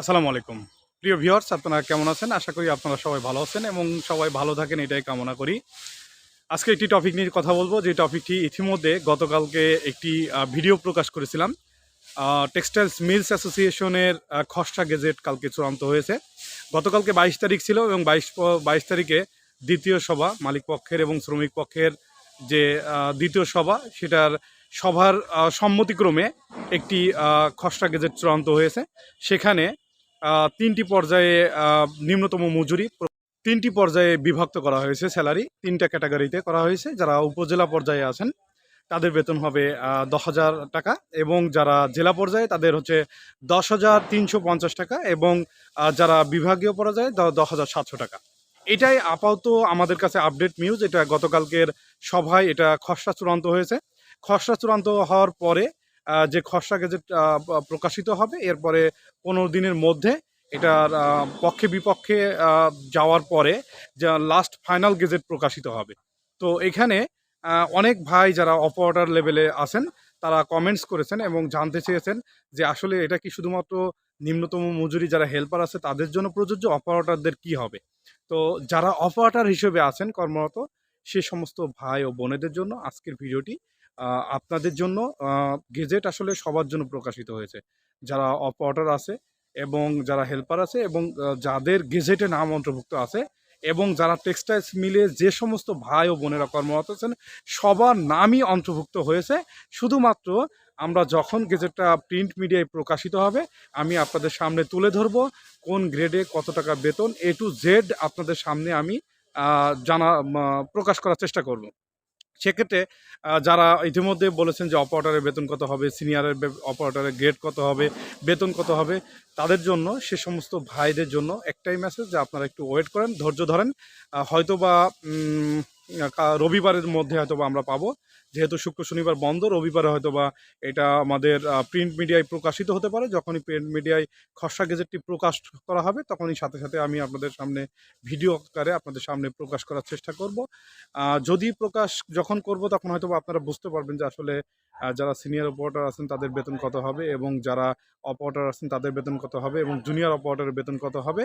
আসসালামু আলাইকুম। প্রিয় ভিউয়ার্স, আপনারা কেমন আছেন? আশা করি আপনারা সবাই ভালো আছেন এবং সবাই ভালো থাকেন, এটাই কামনা করি। আজকে একটি টপিক নিয়ে কথা বলব, যে টপিকটি ইতিমধ্যে গতকালকে একটি ভিডিও প্রকাশ করেছিলাম। টেক্সটাইলস মিলস অ্যাসোসিয়েশনের খসড়া গেজেট কালকে চূড়ান্ত হয়েছে। গতকালকে বাইশ তারিখ ছিল এবং বাইশ বাইশ তারিখে দ্বিতীয় সভা, মালিক পক্ষের এবং শ্রমিক পক্ষের যে দ্বিতীয় সভা, সেটার সভার সম্মতিক্রমে একটি খসড়া গেজেট চূড়ান্ত হয়েছে। সেখানে তিনটি পর্যায়ে নিম্নতম মজুরি। তিনটি পর্যায়ে বিভক্ত করা হয়েছে স্যালারি। তিনটা ক্যাটাগরিতে করা হয়েছে। যারা উপজেলা পর্যায়ে আছেন, তাদের বেতন হবে দশ হাজার টাকা এবং যারা জেলা পর্যায়ে, তাদের হচ্ছে দশ হাজার তিনশো পঞ্চাশ টাকা এবং যারা বিভাগীয় পর্যায়ে দশ হাজার সাতশো টাকা। এটাই আপাতত আমাদের কাছে আপডেট নিউজ। এটা গতকালকের সভায় এটা খসড়া চূড়ান্ত হয়েছে। খসড়া চূড়ান্ত হওয়ার পরে যে খসড়া গেজেট প্রকাশিত হবে, এরপরে পনেরো দিনের মধ্যে এটার পক্ষে বিপক্ষে যাওয়ার পরে যা লাস্ট ফাইনাল গেজেট প্রকাশিত হবে। তো এখানে অনেক ভাই যারা অপারেটর লেভেলে আছেন, তারা কমেন্টস করেছেন এবং জানতে চেয়েছেন যে আসলে এটা কি শুধুমাত্র নিম্নতম মজুরি যারা হেল্পার আছে, তাদের জন্য প্রযোজ্য অপারেটরদের কি হবে? তো যারা অপারেটর হিসেবে আছেন কর্মরত, সে সমস্ত ভাই ও বোনেদের জন্য আজকের ভিডিওটি আপনাদের জন্য গেজেট আসলে সবার জন্য প্রকাশিত হয়েছে। যারা অপারেটর আছে এবং যারা হেল্পার আছে এবং যাদের গেজেটে নাম অন্তর্ভুক্ত আছে এবং যারা টেক্সটাইলস মিলে যে সমস্ত ভাই ও বোনেরা কর্মরত আছেন, সবার নামই অন্তর্ভুক্ত হয়েছে। শুধুমাত্র আমরা যখন গেজেটটা প্রিন্ট মিডিয়ায় প্রকাশিত হবে, আমি আপনাদের সামনে তুলে ধরব কোন গ্রেডে কত টাকা বেতন, এ টু জেড আপনাদের সামনে আমি জানা প্রকাশ করার চেষ্টা করব। সেক্ষেত্রে যারা ইতিমধ্যে বলেছেন যে অপারেটারের বেতন কত হবে সিনিয়রের অপারেটারের গ্রেড কত হবে, বেতন কত হবে, তাদের জন্য, সে সমস্ত ভাইদের জন্য একটাই মেসেজ যে আপনারা একটু ওয়েট করেন, ধৈর্য ধরেন। হয়তো বা রবিবারের মধ্যে হয়তো বা আমরা পাবো। যেহেতু শুক্র, শনিবার বন্ধ, রবিবারে হয়তো বা এটা আমাদের প্রিন্ট মিডিয়ায় প্রকাশিত হতে পারে। যখনই প্রিন্ট মিডিয়ায় খসড়া গেজেটটি প্রকাশ করা হবে, তখনই সাথে সাথে আমি আপনাদের সামনে ভিডিও আকারে আপনাদের সামনে প্রকাশ করার চেষ্টা করব। যদি প্রকাশ যখন করব, তখন হয়তো আপনারা বুঝতে পারবেন যে আসলে যারা সিনিয়র অপারেটর আছেন, তাদের বেতন কত হবে এবং যারা অপারেটর আছেন, তাদের বেতন কত হবে এবং জুনিয়র অপারেটরের বেতন কত হবে।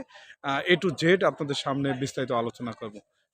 এ টু জেড আপনাদের সামনে বিস্তারিত আলোচনা করব।